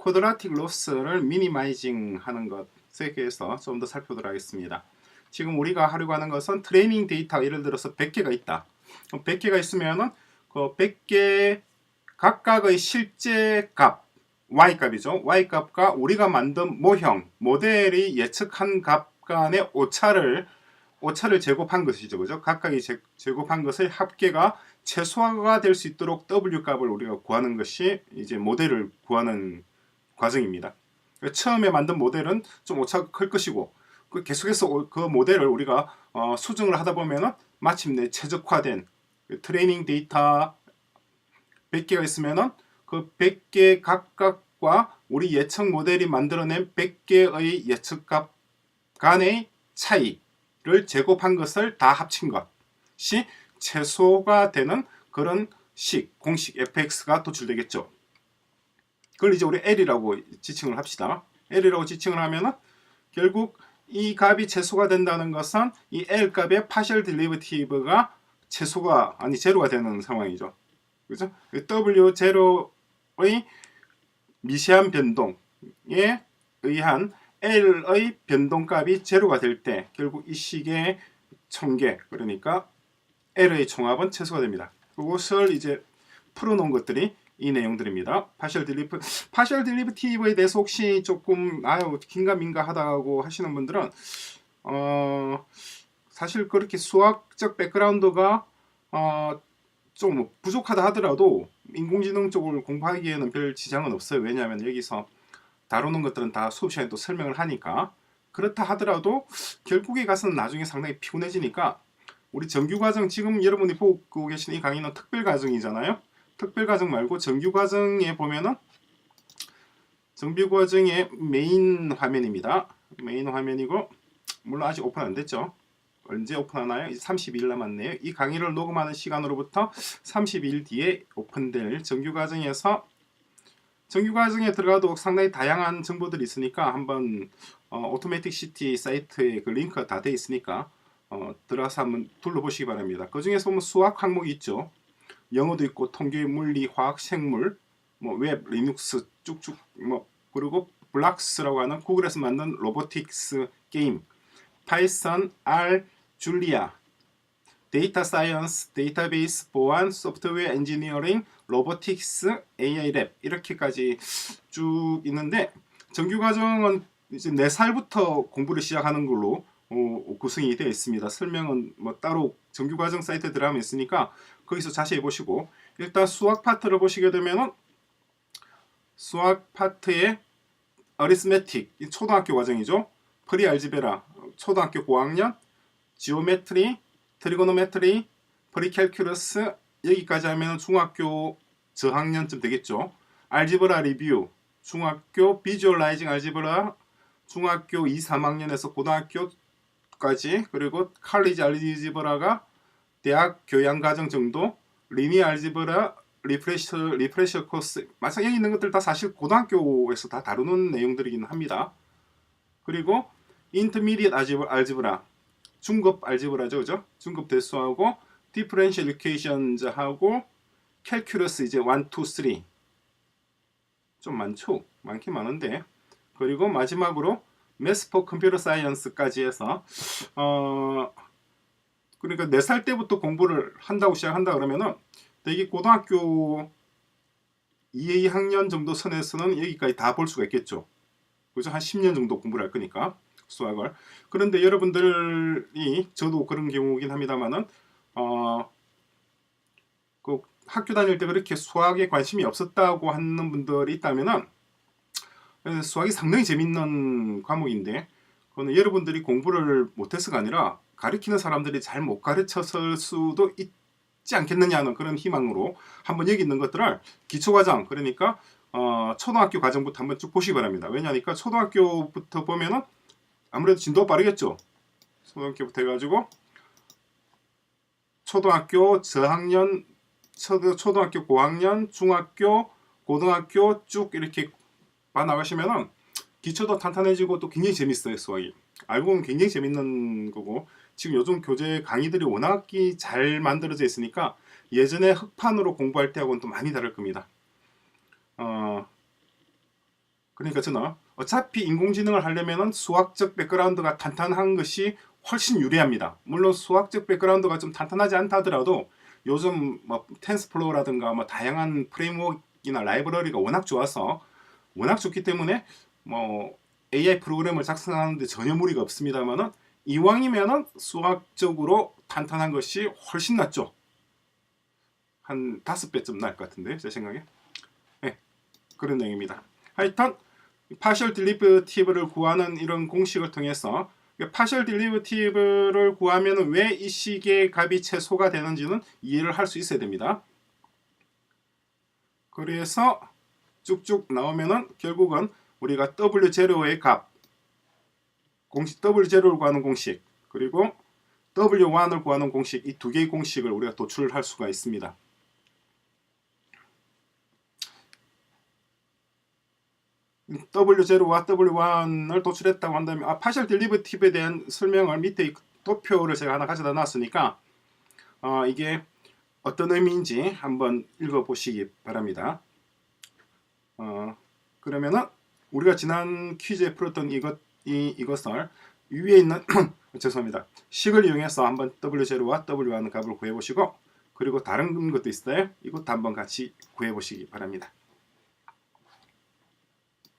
쿼드라틱 로스를 미니마이징 하는 것에 대해서 좀 더 살펴보도록 하겠습니다. 지금 우리가 하려고 하는 것은 트레이닝 데이터 예를 들어서 100개가 있다. 100개가 있으면은 그 100개 각각의 실제 값 y 값이죠. y 값과 우리가 만든 모형 모델이 예측한 값 간의 오차를 오차를 제곱한 것이죠. 그죠? 각각이 제, 제곱한 것의 합계가 최소화가 될 수 있도록 w 값을 우리가 구하는 것이 이제 모델을 구하는 과정입니다. 처음에 만든 모델은 좀 오차가 클 것이고 그 계속해서 오- 그 모델을 우리가 어, 수정을 하다 보면은 마침내 최적화된 그 트레이닝 데이터 100개가 있으면은 그 100개 각각과 우리 예측 모델이 만들어낸 100개의 예측값 간의 차이를 제곱한 것을 다 합친 것이 최소가 되는 그런 식, 공식 fx가 도출되겠죠. 그걸 이제 우리 L이라고 지칭을 합시다. L이라고 지칭을 하면은 결국 이 값이 최소가 된다는 것은 이 L 값의 파셜 딜리버티브가 최소가 아니 제로가 되는 상황이죠. 그죠? W 제로의 미세한 변동에 의한 L의 변동값이 제로가 될 때 결국 이 식의 총계 그러니까 L의 총합은 최소가 됩니다. 그것을 이제 풀어놓은 것들이 이 내용들입니다. 파셜 딜리브 파셜 딜리버티브에 대해서 혹시 조금 아유 긴가민가 하다고 하시는 분들은 어 사실 그렇게 수학적 백그라운드가 어 좀 부족하다 하더라도 인공지능 쪽을 공부하기에는 별 지장은 없어요. 왜냐하면 여기서 다루는 것들은 다 수업 시간에 또 설명을 하니까 그렇다 하더라도 결국에 가서는 나중에 상당히 피곤해지니까 우리 정규 과정 지금 여러분이 보고 계신 이 강의는 특별 과정이잖아요. 특별 과정 말고 정규 과정에 보면은 정규 과정의 메인 화면입니다. 메인 화면이고 물론 아직 오픈 안 됐죠. 언제 오픈하나요? 이제 30일 남았네요. 이 강의를 녹음하는 시간으로부터 30일 뒤에 오픈될 정규 과정에서 정규 과정에 들어가도 상당히 다양한 정보들이 있으니까 한번 어, 오토매틱 시티 사이트에 그 링크가 다 돼 있으니까 어, 들어가서 한번 둘러보시기 바랍니다. 그 중에서 보면 수학 항목이 있죠. 영어도 있고 통계, 물리, 화학, 생물, 뭐 웹, 리눅스 쭉쭉 뭐 그리고 블락스라고 하는 구글에서 만든 로보틱스 게임, 파이썬, R, 줄리아, 데이터 사이언스, 데이터베이스 보안, 소프트웨어 엔지니어링, 로보틱스, AI 랩 이렇게까지 쭉 있는데 정규 과정은 이제 4살부터 공부를 시작하는 걸로 어, 구성이 되어 있습니다. 설명은 뭐 따로 정규 과정 사이트에 들어가면 있으니까 거기서 자세히 보시고 일단 수학 파트를 보시게 되면은 수학 파트에 어리스메틱 이 초등학교 과정이죠. 프리 알지베라 초등학교 고학년 지오메트리 트리고노메트리 프리캘큘러스 여기까지 하면 중학교 저학년쯤 되겠죠. 알지브라 리뷰 중학교 비주얼라이징 알지브라 중학교 2, 3학년에서 고등학교 까지 그리고 칼리지 알지브라가 대학 교양 과정 정도 리니 알지브라 리프레셔 리프레셔 코스 마찬가지 여기 있는 것들 다 사실 고등학교에서 다 다루는 내용들이긴 합니다. 그리고 인터미디엇 알지브라, 중급 알지브라죠, 그죠? 중급 대수하고 디퍼런셜 이퀘이션즈하고 캘큘러스 이제 1, 2, 3. 좀 많죠? 많긴 많은데. 그리고 마지막으로 매스포 컴퓨터 사이언스까지 해서 어 그러니까 4살 때부터 공부를 한다고 시작한다 그러면은 되게 고등학교 2, 2학년 정도 선에서는 여기까지 다 볼 수가 있겠죠. 그죠? 한 10년 정도 공부를 할 거니까 수학을. 그런데 여러분들이 저도 그런 경우긴 합니다만은 어, 그 학교 다닐 때 그렇게 수학에 관심이 없었다고 하는 분들이 있다면은 에, 수학이 상당히 재밌는 과목인데 그거는 여러분들이 공부를 못해서가 아니라 가르치는 사람들이 잘 못 가르쳤을 수도 있지 않겠느냐는 그런 희망으로 한번 여기 있는 것들을 기초과정 그러니까 어, 초등학교 과정부터 한번 쭉 보시기 바랍니다. 왜냐하니까 초등학교부터 보면은 아무래도 진도가 빠르겠죠. 초등학교부터 해가지고 초등학교 저학년, 초- 초등학교 고학년, 중학교, 고등학교 쭉 이렇게 봐 나가시면은 기초도 탄탄해지고 또 굉장히 재밌어요 수학이. 알고 보면 굉장히 재밌는 거고 지금 요즘 교재 강의들이 워낙 잘 만들어져 있으니까 예전에 흑판으로 공부할 때하고는 또 많이 다를 겁니다. 어, 그러니까 저는 어차피 인공지능을 하려면은 수학적 백그라운드가 탄탄한 것이 훨씬 유리합니다. 물론 수학적 백그라운드가 좀 탄탄하지 않다 하더라도 요즘 뭐 텐스플로우라든가 뭐 다양한 프레임워크나 라이브러리가 워낙 좋아서 워낙 좋기 때문에 뭐 AI 프로그램을 작성하는데 전혀 무리가 없습니다만은 이왕이면은 수학적으로 탄탄한 것이 훨씬 낫죠. 한 다섯 배쯤 나을 것 같은데 제 생각에. 네, 그런 내용입니다. 하여튼 파셜 딜리버티브를 구하는 이런 공식을 통해서 파셜 딜리버티브를 구하면 왜 이 식의 값이 최소가 되는지는 이해를 할 수 있어야 됩니다. 그래서 쭉쭉 나오면은 결국은 우리가 W0의 값 공식 W0를 구하는 공식 그리고 W1을 구하는 공식 이 두 개의 공식을 우리가 도출할 수가 있습니다. W0와 W1을 도출했다고 한다면 아, 파셜 딜리버티브에 대한 설명을 밑에 이 도표를 제가 하나 가져다 놨으니까 어, 이게 어떤 의미인지 한번 읽어보시기 바랍니다. 어, 그러면은 우리가 지난 퀴즈에 풀었던 이것 이 이것을 위에 있는 죄송합니다. 식을 이용해서 한번 W0와 W1 값을 구해보시고 그리고 다른 것도 있어요. 이것도 한번 같이 구해보시기 바랍니다.